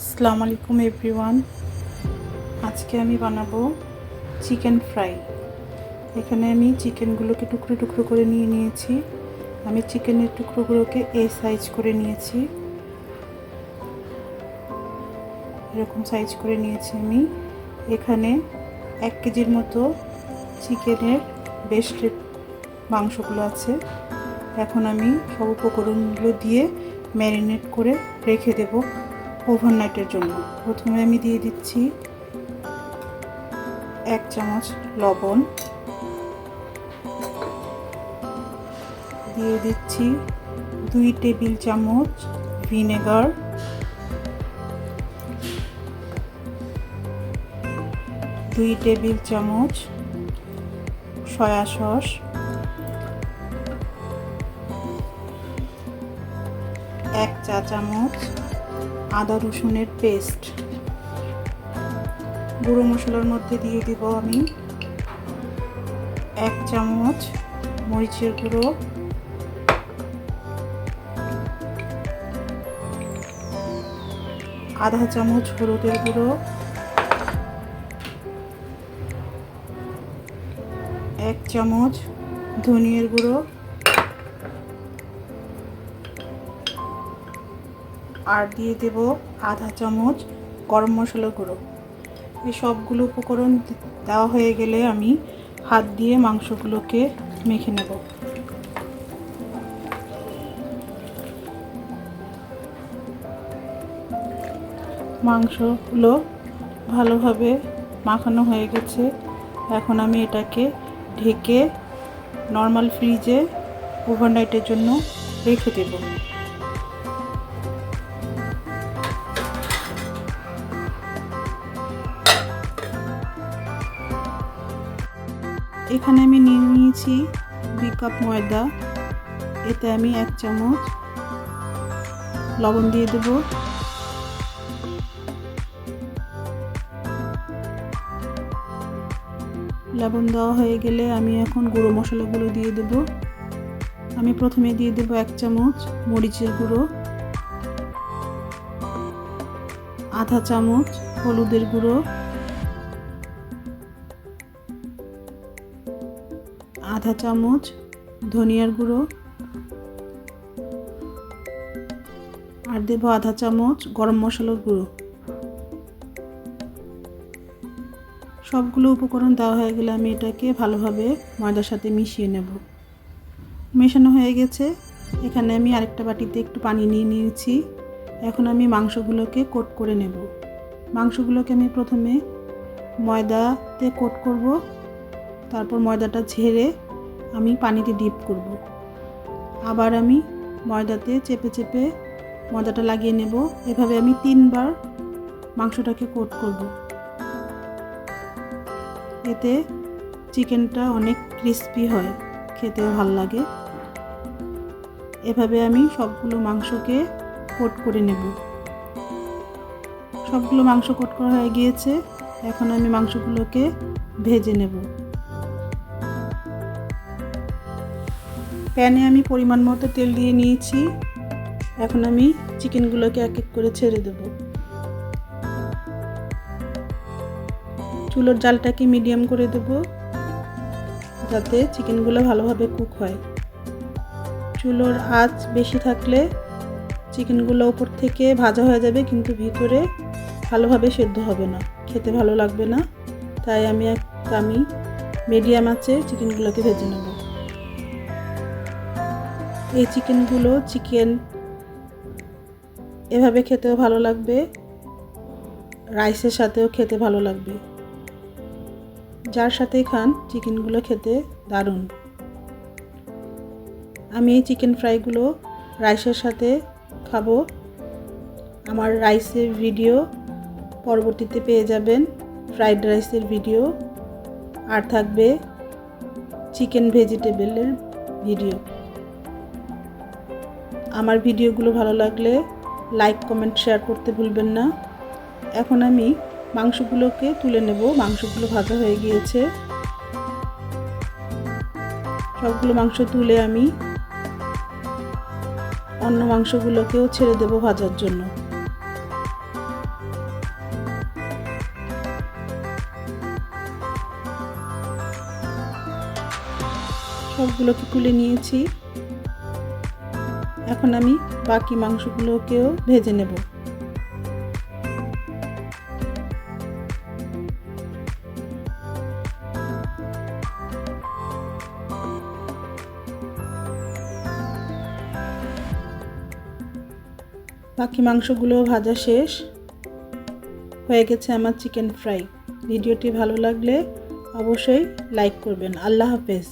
আসসালামু আলাইকুম, এভরিওয়ান। আজকে আমি বানাবো চিকেন ফ্রাই। এখানে আমি চিকেনগুলোকে টুকরো টুকরো করে নিয়ে নিয়েছি। আমি চিকেনের টুকরোগুলোকে এ সাইজ করে নিয়েছি। এরকম সাইজ করে নিয়েছি আমি। এখানে এক কেজির মতো চিকেনের বেস্ট মাংসগুলো আছে। এখন আমি সব উপকরণগুলো দিয়ে ম্যারিনেট করে রেখে দেব। ওভারনাইটের জন্য। প্রথমে আমি দিয়ে দিচ্ছি এক চামচ লবণ। দিয়ে দিচ্ছি দুই টেবিল চামচ ভিনেগার। দুই টেবিল চামচ সয়া সস। এক চা চামচ আদা রসুনের পেস্ট। গুঁড়ো মশলার মধ্যে দিয়ে দিব আমি এক চামচ মরিচের গুঁড়ো। আধা চামচ হলুদের গুঁড়ো। এক চামচ ধনিয়ার গুঁড়ো। আর দিয়ে দেব আধা চামচ গরম মশলা গুঁড়ো। এই সবগুলো উপকরণ দেওয়া হয়ে গেলে আমি হাত দিয়ে মাংসগুলোকে মেখে নেব। মাংসগুলো ভালোভাবে মাখানো হয়ে গেছে। এখন আমি এটাকে ঢেকে নর্মাল ফ্রিজে ওভারনাইটের জন্য রেখে দেবো। এখানে আমি নিয়ে নিয়েছি দুই কাপ ময়দা, এতে আমি এক চামচ লবণ দিয়ে দেব। লবণ দেওয়া হয়ে গেলে আমি এখন গুঁড়ো মশলাগুলো দিয়ে দেব। আমি প্রথমে দিয়ে দেব এক চামচ মরিচের গুঁড়ো, আধা চামচ হলুদের গুঁড়ো আধা চামচ ধনিয়ার গুঁড়ো। আর দেব আধা চামচ গরম মশলার গুঁড়ো। সবগুলো উপকরণ দেওয়া হয়ে গেলে আমি এটাকে ভালোভাবে ময়দার সাথে মিশিয়ে নেব। মেশানো হয়ে গেছে। এখানে আমি আরেকটা বাটিতে একটু পানি নিয়ে নিয়েছি। এখন আমি মাংসগুলোকে কোট করে নেব। মাংসগুলোকে আমি প্রথমে ময়দাতে কোট করব। তারপর ময়দাটা ঝেড়ে আমি পানিতে ডিপ করব। আবার আমি ময়দাতে চেপে চেপে ময়দাটা লাগিয়ে নেব। এভাবে আমি তিনবার মাংসটাকে কোট করব। এতে চিকেনটা অনেক ক্রিস্পি হয়, খেতেও ভালো লাগে। এভাবে আমি সবগুলো মাংসকে কোট করে নেব। সবগুলো মাংস কোট করা হয়ে গিয়েছে। এখন আমি মাংসগুলোকে ভেজে নেব। প্যানে আমি পরিমাণ মতো তেল দিয়ে নিয়েছি। এখন আমি চিকেনগুলোকে এক এক করে ছেড়ে দেব। চুলোর জালটাকে মিডিয়াম করে দেব, যাতে চিকেনগুলো ভালোভাবে কুক হয়। চুলোর আঁচ বেশি থাকলে চিকেনগুলো উপর থেকে ভাজা হয়ে যাবে, কিন্তু ভিতরে ভালোভাবে সেদ্ধ হবে না। খেতে ভালো লাগবে না, তাই আমি এক আমি মিডিয়াম আছে চিকেনগুলোকে ভেজে নেব। এই চিকেনগুলো চিকেন এভাবে খেতেও ভালো লাগবে। রাইসের সাথেও খেতে ভালো লাগবে। যার সাথেই খান, চিকেনগুলো খেতে দারুণ। আমি এই চিকেন ফ্রাইগুলো রাইসের সাথে খাব। আমার রাইসের ভিডিও পরবর্তীতে পেয়ে যাবেন। ফ্রাইড রাইসের ভিডিও। আর থাকবে চিকেন ভেজিটেবলের ভিডিও। আমার ভিডিওগুলো ভালো লাগলে লাইক, কমেন্ট, শেয়ার করতে ভুলবেন না। এখন আমি মাংসগুলোকে তুলে নেব। মাংসগুলো ভাজা হয়ে গিয়েছে। সবগুলো মাংস তুলে আমি অন্য মাংসগুলোকেও ছেড়ে দেব ভাজার জন্য। সবগুলোকে তুলে নিয়েছি। এখন আমি বাকি মাংসগুলোকেও ভেজে নেব। বাকি মাংসগুলো ভাজা শেষ। হয়ে গেছে আমার চিকেন ফ্রাই। ভিডিওটি ভালো লাগলে অবশ্যই লাইক করবেন। আল্লাহ হাফেজ।